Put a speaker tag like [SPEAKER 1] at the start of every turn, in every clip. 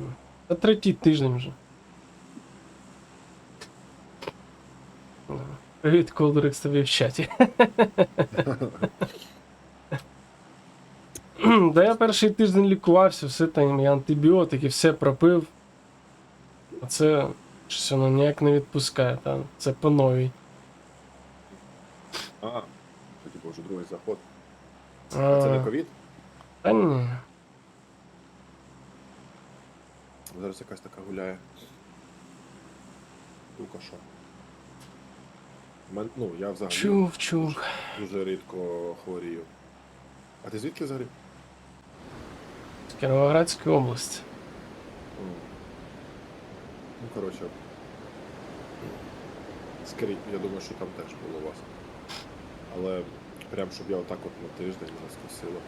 [SPEAKER 1] ну. Та третій тиждень вже. Привіт, Колдерик тобі в чаті. Да я перший тиждень лікувався, все там, і антибіотики, все пропив. А це щось воно ніяк не відпускає, там. Це по новій.
[SPEAKER 2] А, це типу вже другий заход.
[SPEAKER 1] А,
[SPEAKER 2] Це не ковід?
[SPEAKER 1] Та ні.
[SPEAKER 2] Зараз якась така гуляє. Штука що. Мен- Ну, я взагалі
[SPEAKER 1] Чув, чув.
[SPEAKER 2] дуже рідко хворію. А ти звідки взагалі?
[SPEAKER 1] З Кіровоградської області.
[SPEAKER 2] Ну, коротше. Скорі, я думаю, що там теж було у вас. Але прям щоб я отак от на тиждень скосило.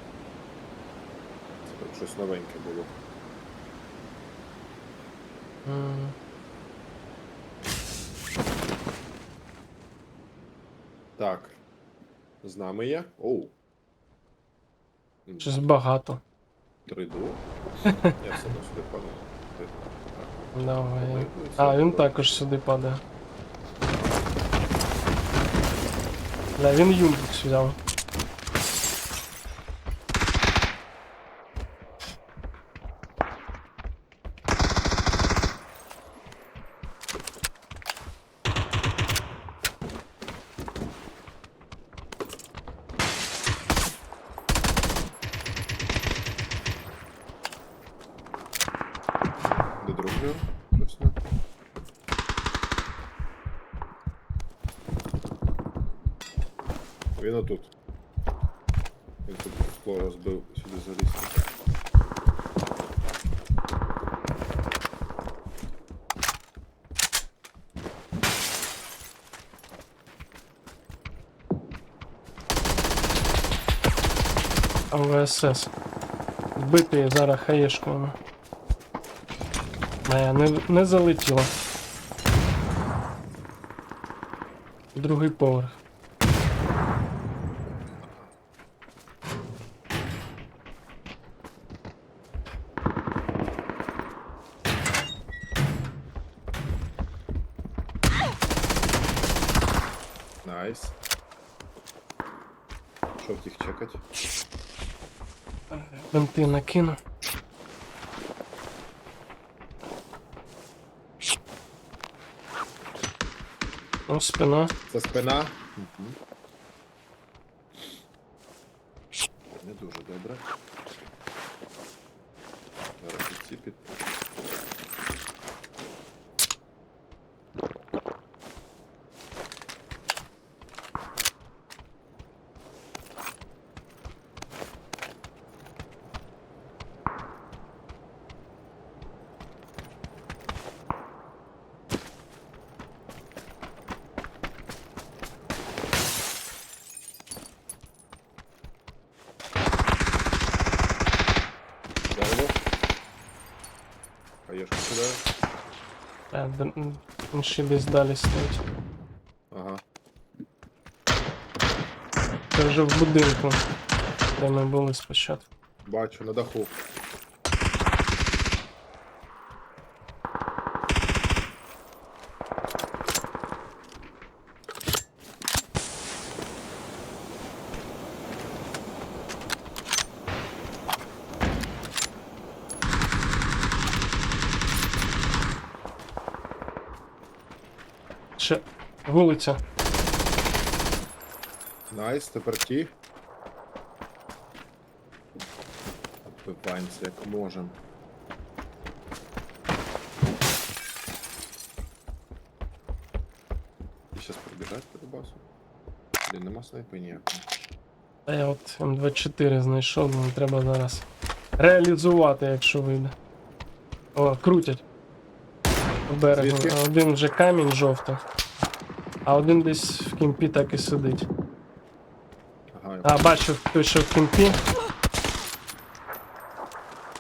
[SPEAKER 2] Це прям щось новеньке було. Так. З нами є. Оу.
[SPEAKER 1] Щось багато.
[SPEAKER 2] Прийду. Я все одно сюди паду. Ти-
[SPEAKER 1] Давай. А, він також сюди падає. Бля, він юнбукс взяв.
[SPEAKER 2] Де другий? Точно. Він отут. Він тут скло розбив, сюди заліз.
[SPEAKER 1] АВСС. Вбитий зараз хаєшкою. Не, не, не залетіло. Другий поверх.
[SPEAKER 2] Найс. Що втіх чекать?
[SPEAKER 1] Бенти накину. О, спина.
[SPEAKER 2] Це спина. Мгм. Не дуже добре. Зараз і ці під. Дерево. Хаєшку сюди.
[SPEAKER 1] Інші десь далі стоять.
[SPEAKER 2] Ага.
[SPEAKER 1] Це вже в будинку, де ми були спочатку.
[SPEAKER 2] Бачу, на даху.
[SPEAKER 1] Ще вулиця.
[SPEAKER 2] Найс, тепер ті. Відбиваємося як можемо. І зараз пробіжать по басу. Блін, нема снайпи ніякого.
[SPEAKER 1] А я от М24 знайшов, мені треба зараз реалізувати, якщо вийде. О, крутять. Берегу.
[SPEAKER 2] Звідки?
[SPEAKER 1] Один вже камінь жовтий. А один десь в кімпі так і сидить.
[SPEAKER 2] Ага,
[SPEAKER 1] А, бачу, той, що в кімпі.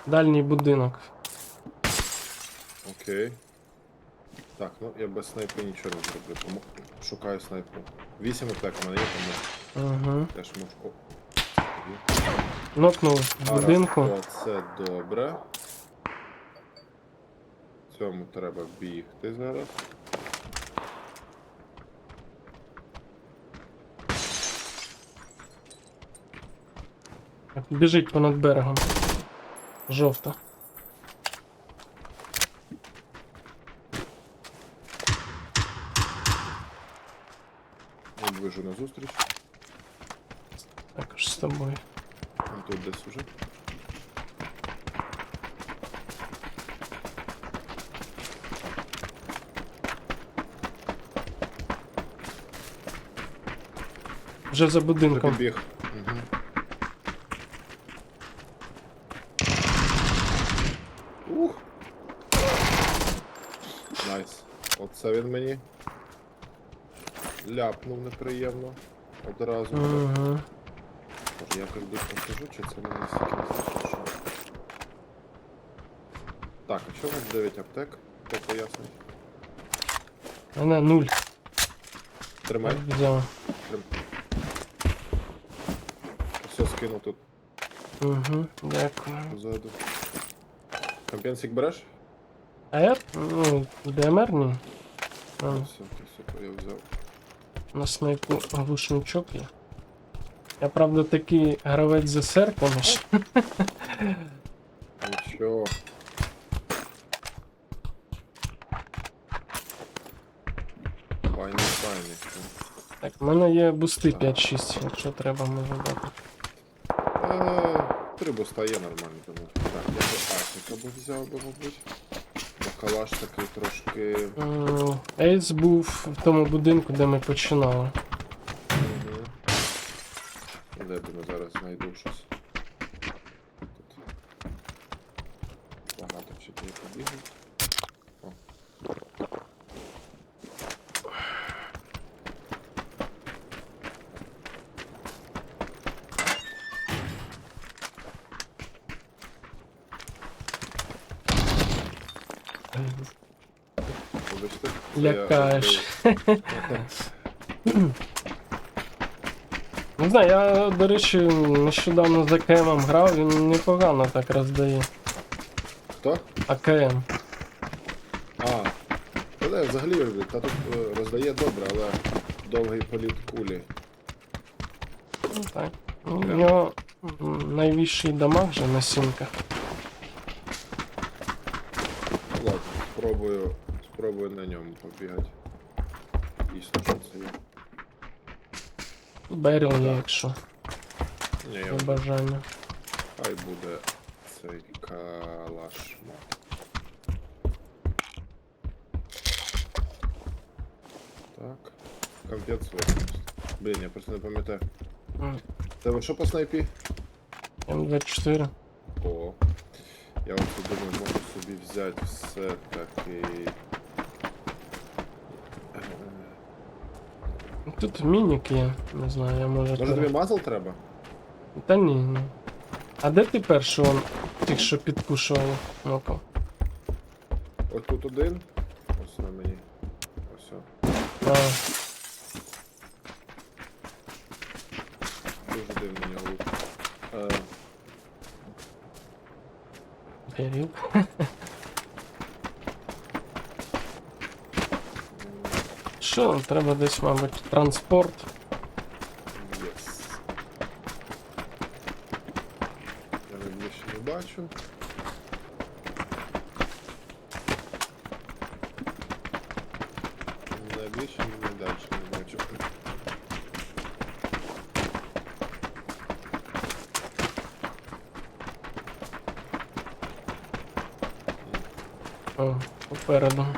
[SPEAKER 1] Дальній будинок.
[SPEAKER 2] Окей. Так, ну я без снайпи нічого не зроблю. Тому шукаю снайпу. Вісім аптек у мене є, тому
[SPEAKER 1] Угу.
[SPEAKER 2] можу. О.
[SPEAKER 1] Нокнув в будинку.
[SPEAKER 2] О, це добре. Цьому треба бігти зараз.
[SPEAKER 1] Біжить понад берегом. Жовта.
[SPEAKER 2] Я Вижу назустріч.
[SPEAKER 1] Також з тобою.
[SPEAKER 2] А тут десь уже.
[SPEAKER 1] Вже за будинком.
[SPEAKER 2] Біг. Угу. Ух. Найс. Оце він мені. Ляпнув неприємно. Одразу. Може я якось покажу, чи це не настільки? Так, а що у нас 9 аптек? Хто пояснить?
[SPEAKER 1] Мене нуль.
[SPEAKER 2] Тримай. Трим. Все скинув тут
[SPEAKER 1] Угу. Дякую.
[SPEAKER 2] позаду. Компенсик береш?
[SPEAKER 1] А я, ну, ДМР ні. А,
[SPEAKER 2] Все, все, все, я взяв.
[SPEAKER 1] на снайпу глушничок є. Я правда такий гравець з серками. що-
[SPEAKER 2] Нічого. Файний, файний.
[SPEAKER 1] Так, в мене є бусти 5-6, якщо треба, можу дати.
[SPEAKER 2] Е, Три буста є нормально, тому. Так, я би Асіка би взяв би, мабуть. Калаш такий трошки.
[SPEAKER 1] М, Ейс був в тому будинку, де ми починали.
[SPEAKER 2] Угу. Де я зараз знайду щось. Тут. Багато чи не побігають. О. Вибачте. це я
[SPEAKER 1] Лякаєш. Не знаю, я, до речі, нещодавно з АКМом грав, він непогано так роздає.
[SPEAKER 2] Хто?
[SPEAKER 1] АКМ.
[SPEAKER 2] А, але взагалі. Та тут е, роздає добре, але довгий політ кулі.
[SPEAKER 1] Ну так. У нього м, найвищий дамаг вже на сімках.
[SPEAKER 2] Ну ладно, спробую, спробую на ньому побігати. Дійсно, що це є.
[SPEAKER 1] Беріл є, якщо
[SPEAKER 2] Ні, я
[SPEAKER 1] є бажання.
[SPEAKER 2] хай буде цей калаш. Так. Компенсує. Блін, я просто не пам'ятаю.
[SPEAKER 1] М,
[SPEAKER 2] Тебе що по снайпі?
[SPEAKER 1] М24.
[SPEAKER 2] О. Я от думаю, можу собі взяти все таки. Е,
[SPEAKER 1] Тут мінік є, не знаю, я можу.
[SPEAKER 2] Може тобі мазл треба?
[SPEAKER 1] Та ні, ні. А де ти перший он тих, що підкушували? Ну-ка.
[SPEAKER 2] От тут один. Ось на мені. Ось.
[SPEAKER 1] А,
[SPEAKER 2] Дуже дивний у нього лук. Е,
[SPEAKER 1] Беріл. Що треба десь, мабуть, транспорт.
[SPEAKER 2] Єс. Я не далі не бачу.
[SPEAKER 1] О, попереду.
[SPEAKER 2] Мгм.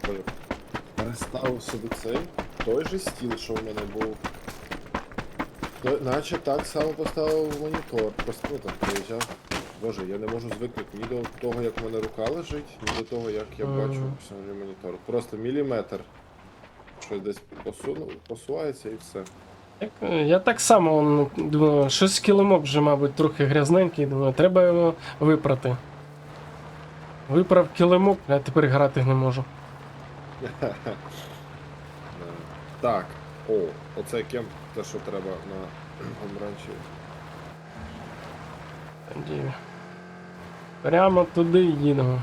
[SPEAKER 2] Понял. Переставив собі цей, той же стіл, що в мене був. То- Наче так само поставив монітор. Просто ну, там приїжджав. Боже, я не можу звикнути ні до того, як в мене рука лежить, ні до того, як я
[SPEAKER 1] Мгм.
[SPEAKER 2] бачу монітор. Просто міліметр. Щось десь посунув, посувається і все.
[SPEAKER 1] Е, я так само думаю, щось килимок вже, мабуть, трохи грязненький, думаю, треба його випрати. Виправ килимок, а тепер грати не можу.
[SPEAKER 2] Так. О, оце кемп, те, що треба на Гомранчі.
[SPEAKER 1] Прямо туди їдемо.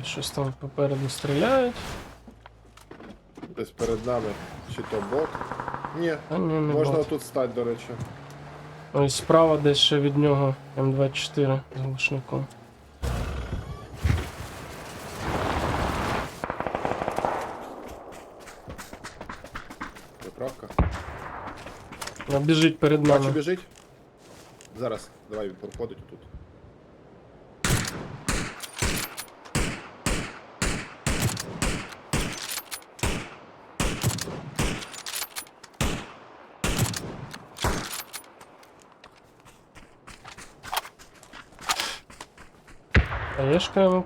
[SPEAKER 1] Ось Щось там попереду стріляють.
[SPEAKER 2] Десь перед нами чи то бот. Ні,
[SPEAKER 1] А ні, не
[SPEAKER 2] можна
[SPEAKER 1] бот.
[SPEAKER 2] тут стати, до речі.
[SPEAKER 1] Ось справа десь ще від нього М24 з глушником.
[SPEAKER 2] Виправка.
[SPEAKER 1] А Біжить перед
[SPEAKER 2] Бачу,
[SPEAKER 1] нами.
[SPEAKER 2] біжить. Зараз, давай він проходить тут.
[SPEAKER 1] А єшка йому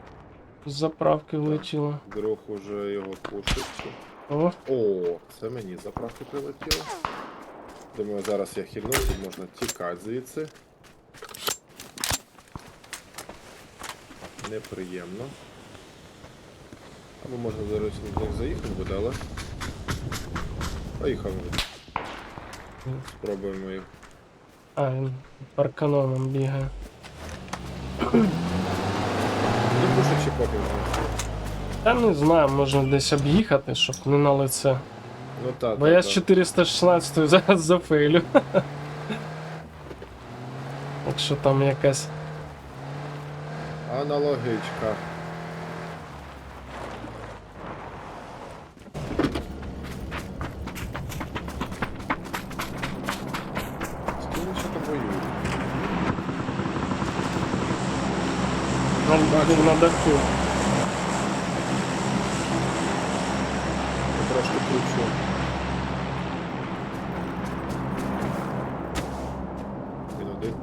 [SPEAKER 1] з заправки влетіла.
[SPEAKER 2] Друг уже його пушить.
[SPEAKER 1] О,
[SPEAKER 2] О, це мені з заправки прилетіло. Думаю, зараз я хильну, тут можна тікати звідси. Неприємно. Або можна, до на них заїхати буде, але. Поїхав. Спробуємо їх.
[SPEAKER 1] а, він парканоном бігає.
[SPEAKER 2] Пушить чи поки
[SPEAKER 1] Та не знаю, можна десь об'їхати, щоб не на лице.
[SPEAKER 2] Ну так.
[SPEAKER 1] Бо я з 416 зараз зафейлю. Якщо там якась.
[SPEAKER 2] Аналогичка. З ким він ще там воює?
[SPEAKER 1] На, на даху.
[SPEAKER 2] Я трошки кручу. Один.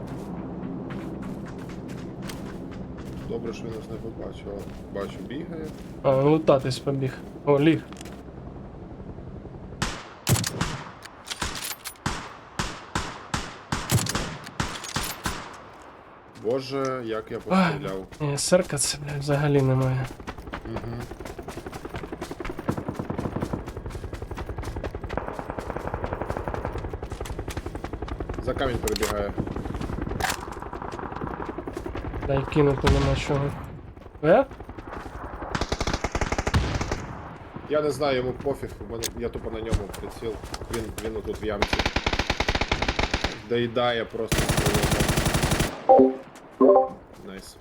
[SPEAKER 2] Добре, що він нас не побачив. Бачу, бігає.
[SPEAKER 1] А, він лутатись побіг. О, ліг.
[SPEAKER 2] Боже, як я постріляв.
[SPEAKER 1] Ні, серка це, блядь, взагалі немає.
[SPEAKER 2] Угу. За камінь перебігає.
[SPEAKER 1] Да й кинути нема чого. Е?
[SPEAKER 2] Я не знаю, йому пофіг, у мене, я тупо на ньому приціл. Він, він отут в ямці. Доїдає просто. Найс.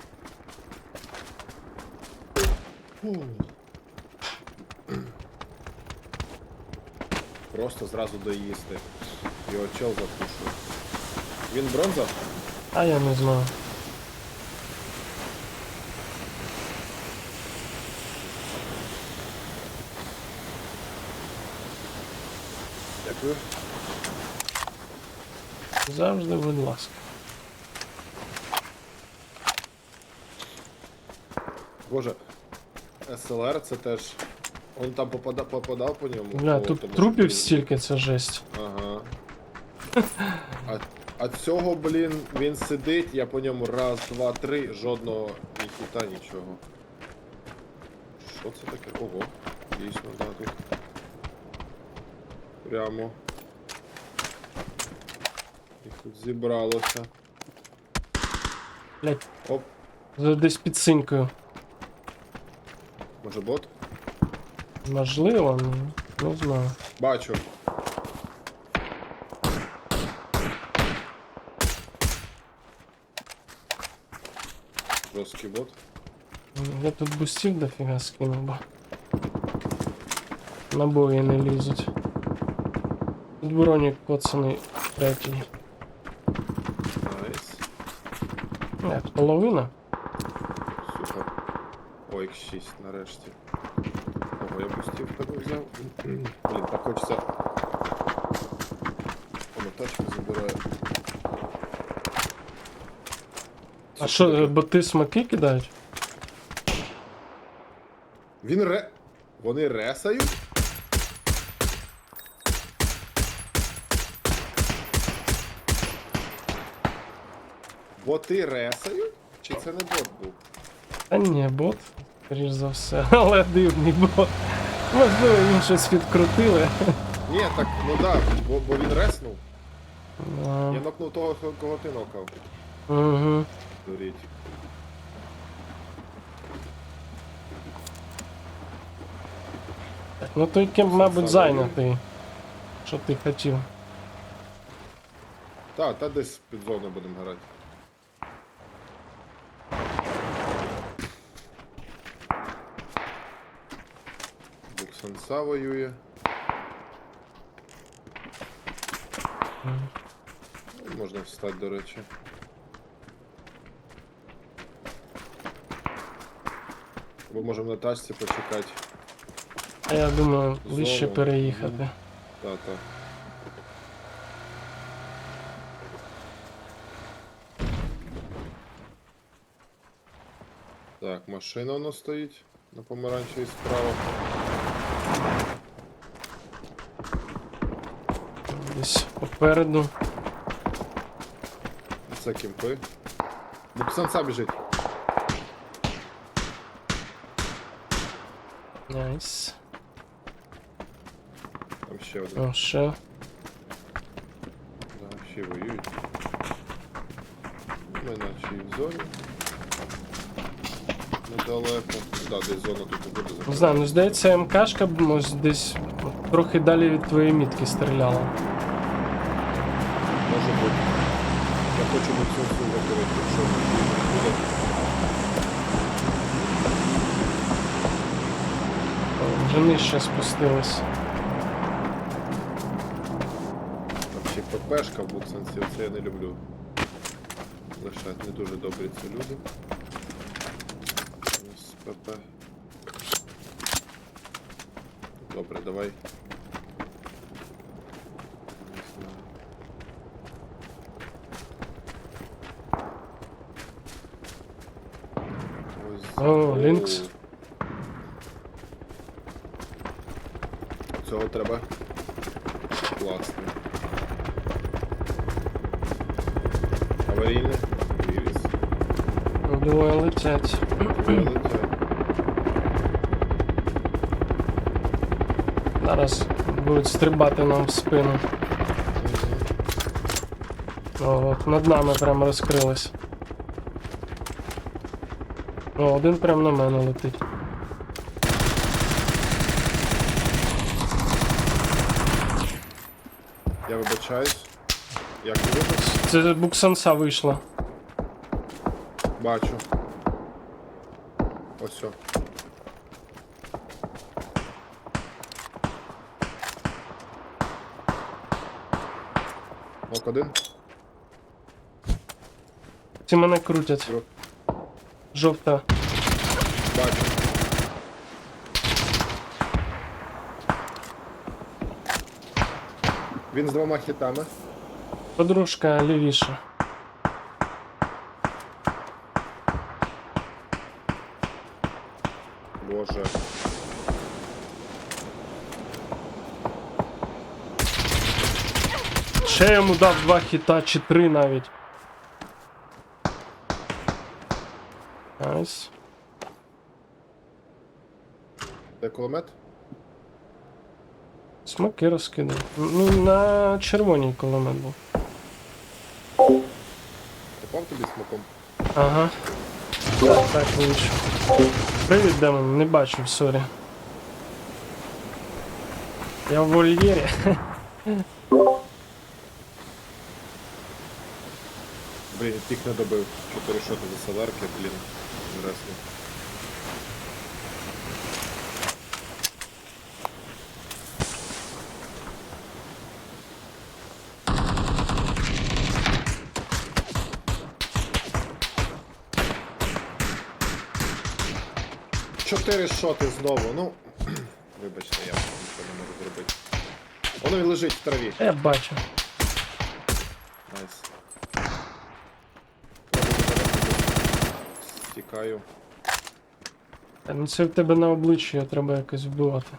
[SPEAKER 2] Просто зразу доїсти. Його чел запушує. Він бронза?
[SPEAKER 1] А я не знаю.
[SPEAKER 2] Дякую.
[SPEAKER 1] Завжди, будь ласка.
[SPEAKER 2] Боже, СЛР це теж. Он там попада, попадав по ньому.
[SPEAKER 1] Бля, тут
[SPEAKER 2] тому,
[SPEAKER 1] трупів
[SPEAKER 2] що-
[SPEAKER 1] стільки, це жесть.
[SPEAKER 2] Ага. А, а цього, блін, він сидить, я по ньому раз, два, три, жодного ні хіта, нічого. Що це таке? Ого, дійсно, да, тут. Прямо. Їх тут зібралося.
[SPEAKER 1] Блять,
[SPEAKER 2] Оп,
[SPEAKER 1] десь під синькою.
[SPEAKER 2] Може бот?
[SPEAKER 1] Можливо, ну, не знаю.
[SPEAKER 2] Бачу. Жорсткий бот.
[SPEAKER 1] Я тут бустів дофіга скинув, бо. Набої не лізуть. Тут бронік коцаний третій.
[SPEAKER 2] Найс.
[SPEAKER 1] Не, половина.
[SPEAKER 2] Супер. О, X6 нарешті. Ого, я пустів тебе взяв. Блін, так хочеться. Воно тачку забирає.
[SPEAKER 1] А що, е, боти смаки кидають?
[SPEAKER 2] Він ре. Вони ресають? Боти ресають? Чи це не бот був?
[SPEAKER 1] Та ні, бот, скоріш за все, але дивний бот. Можливо, їм щось відкрутили.
[SPEAKER 2] Ні, так, ну да, бо, бо він реснув. Я нокнув того, кого ти нокав.
[SPEAKER 1] Угу.
[SPEAKER 2] Дуріть.
[SPEAKER 1] Так, ну той кемп, мабуть, зайнятий. Що ти хотів?
[SPEAKER 2] Та, та десь під зону будемо грати. Буксанса воює. Ну, Можна встати, до речі. Або можемо на тачці почекати.
[SPEAKER 1] А я думаю, ближче
[SPEAKER 2] Зону.
[SPEAKER 1] переїхати.
[SPEAKER 2] Та-та. Так, машина воно стоїть на помаранчевій справа.
[SPEAKER 1] Десь попереду.
[SPEAKER 2] Це кімпи. Буксанца біжить.
[SPEAKER 1] Найс.
[SPEAKER 2] Там ще один.
[SPEAKER 1] О, ще.
[SPEAKER 2] Да, ще воюють. Ми наче і в зоні. Недалеко. Да, десь зона тут буде
[SPEAKER 1] Не знаю, ну здається, МКшка б, ось десь трохи далі від твоєї мітки стріляла.
[SPEAKER 2] Може бути. Я хочу Буксансу закрити, якщо буде.
[SPEAKER 1] О, Вже нижче спустилась.
[SPEAKER 2] Там ще ППшка в Буксансі, оце я не люблю. Лишать не дуже добрі ці люди. Ось ПП. Добре, давай. Не знаю. Ось.
[SPEAKER 1] О, Лінкс.
[SPEAKER 2] Цього треба. Класно. Аварійне. Вивіз.
[SPEAKER 1] Двоє летять.
[SPEAKER 2] Вилетять.
[SPEAKER 1] Зараз будуть стрибати нам в спину. О, над нами прямо розкрились. О, один прямо на мене летить.
[SPEAKER 2] Я вибачаюсь. Як ви вибач?
[SPEAKER 1] Це буксанса вийшла.
[SPEAKER 2] Бачу. Ось все. Ок один.
[SPEAKER 1] Ці мене крутять.
[SPEAKER 2] Друг.
[SPEAKER 1] Жовта.
[SPEAKER 2] Бачу. Він з двома хітами.
[SPEAKER 1] Подружка лівіша.
[SPEAKER 2] Боже.
[SPEAKER 1] Ще йому дав два хіта чи три навіть. Найс.
[SPEAKER 2] Де кулемет?
[SPEAKER 1] Смоки розкидав. Ну, на червоній кулемет був.
[SPEAKER 2] Попав тобі смоком?
[SPEAKER 1] Ага. Так, так вийшов. Привіт, Демон, не бачив, сорі. Я в вольєрі.
[SPEAKER 2] Блін, тих не добив. Чотири шоти за соларки, блін. Інтересно. Чотири шоти знову, ну. Вибачте, я нічого не можу зробити. Воно лежить в траві.
[SPEAKER 1] Я бачу.
[SPEAKER 2] Найс. Стікаю.
[SPEAKER 1] Та ну це в тебе на обличчі, треба якось вбивати.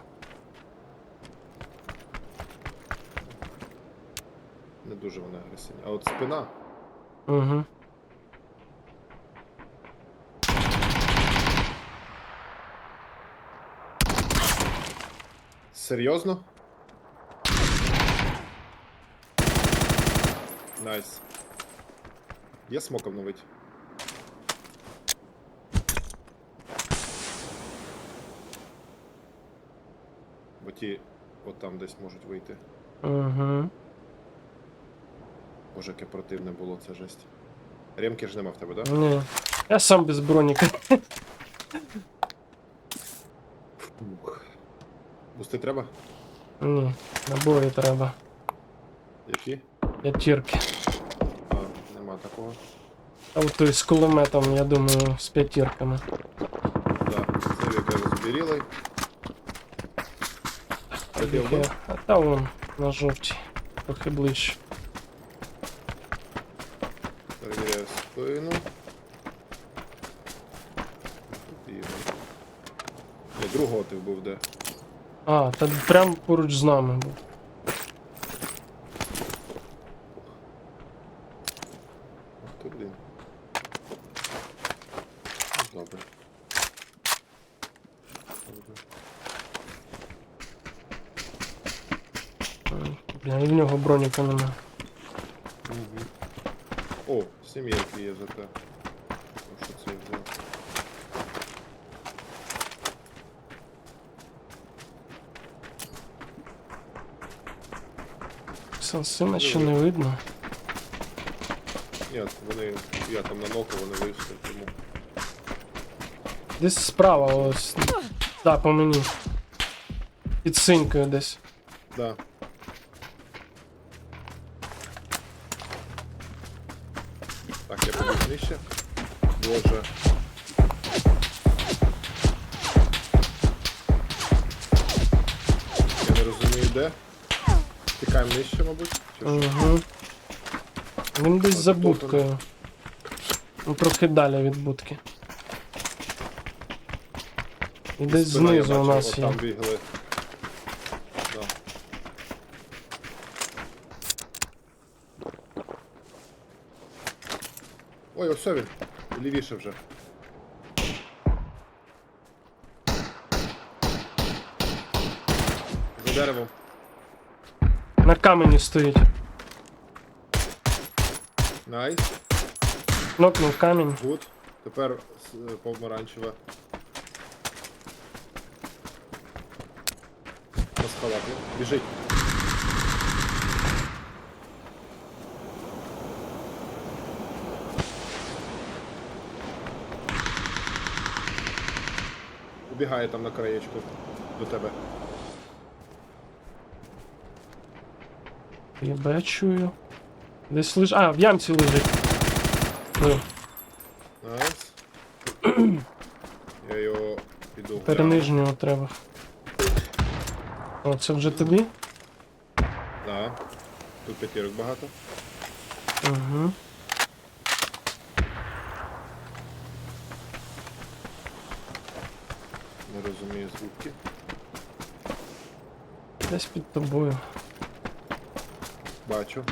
[SPEAKER 2] Не дуже вони агресивні. А от спина.
[SPEAKER 1] Угу.
[SPEAKER 2] Серйозно? Найс. Є смок обновить? Ті от там десь можуть вийти.
[SPEAKER 1] Угу.
[SPEAKER 2] Боже, яке противне було, це жесть. Ремки ж нема в тебе, да?
[SPEAKER 1] Ні. Я сам без броніка.
[SPEAKER 2] Бусти треба?
[SPEAKER 1] Ні, набої треба.
[SPEAKER 2] Які?
[SPEAKER 1] П'ятірки.
[SPEAKER 2] А, нема такого.
[SPEAKER 1] А от той з кулеметом, я думаю, з п'ятірками.
[SPEAKER 2] Да, це яке розбірілий. А де воно?
[SPEAKER 1] А та вон на жовтій. Трохи ближче.
[SPEAKER 2] Перевіряю спину. Тут є. Ні, другого ти вбив де.
[SPEAKER 1] А, та прям поруч з нами був.
[SPEAKER 2] Ах ти, блін. Добре.
[SPEAKER 1] Бля, і в нього броніка нема.
[SPEAKER 2] Мгм. О, сім'єрки є зате. Ну, Що це я взяв?
[SPEAKER 1] Сенсина ще не видно.
[SPEAKER 2] Ні, вони. Я там на ноку, вони вийшли, тому.
[SPEAKER 1] Десь справа ось. Да, по мені. Під синькою десь.
[SPEAKER 2] Да. Де. Тікаємо нижче, мабуть. Чи що?
[SPEAKER 1] Угу. Він десь за будкою. Ну, трохи далі від будки. І десь
[SPEAKER 2] Спина, я
[SPEAKER 1] знизу у
[SPEAKER 2] бачив,
[SPEAKER 1] нас
[SPEAKER 2] от
[SPEAKER 1] є.
[SPEAKER 2] Там бігли. Да. Ой, ось він. Лівіше вже. За деревом.
[SPEAKER 1] На камені стоїть.
[SPEAKER 2] Найс.
[SPEAKER 1] Нокнув камінь.
[SPEAKER 2] Гуд. Тепер е, помаранчева. Розхалати. Біжить. Убігає там на краєчку до тебе.
[SPEAKER 1] Я чую. Десь лиш. А, в ямці лежить.
[SPEAKER 2] Найс. Я його піду.
[SPEAKER 1] перенижнього треба. О, це вже тобі?
[SPEAKER 2] Да. Тут п'ятірок багато.
[SPEAKER 1] Угу.
[SPEAKER 2] Не розумію звідки.
[SPEAKER 1] Десь під тобою.
[SPEAKER 2] Бачу.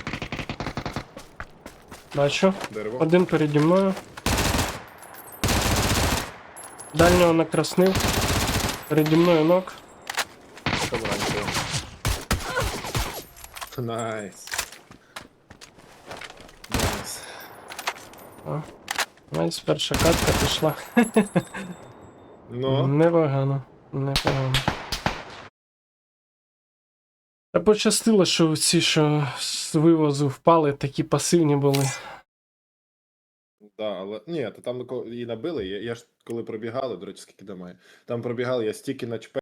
[SPEAKER 1] Бачу.
[SPEAKER 2] Дерево.
[SPEAKER 1] Один переді мною. Дальнього накраснив. Переді мною ног.
[SPEAKER 2] Найс. Найс.
[SPEAKER 1] О. Ось перша катка пішла.
[SPEAKER 2] Ну,
[SPEAKER 1] Непогано. Непогано. Пощастило, що ці, що з вивозу впали, такі пасивні були.
[SPEAKER 2] да, але. Ні, то там і набили. Я, я ж коли пробігали, до речі, скільки немає. Там пробігали, я стільки начпе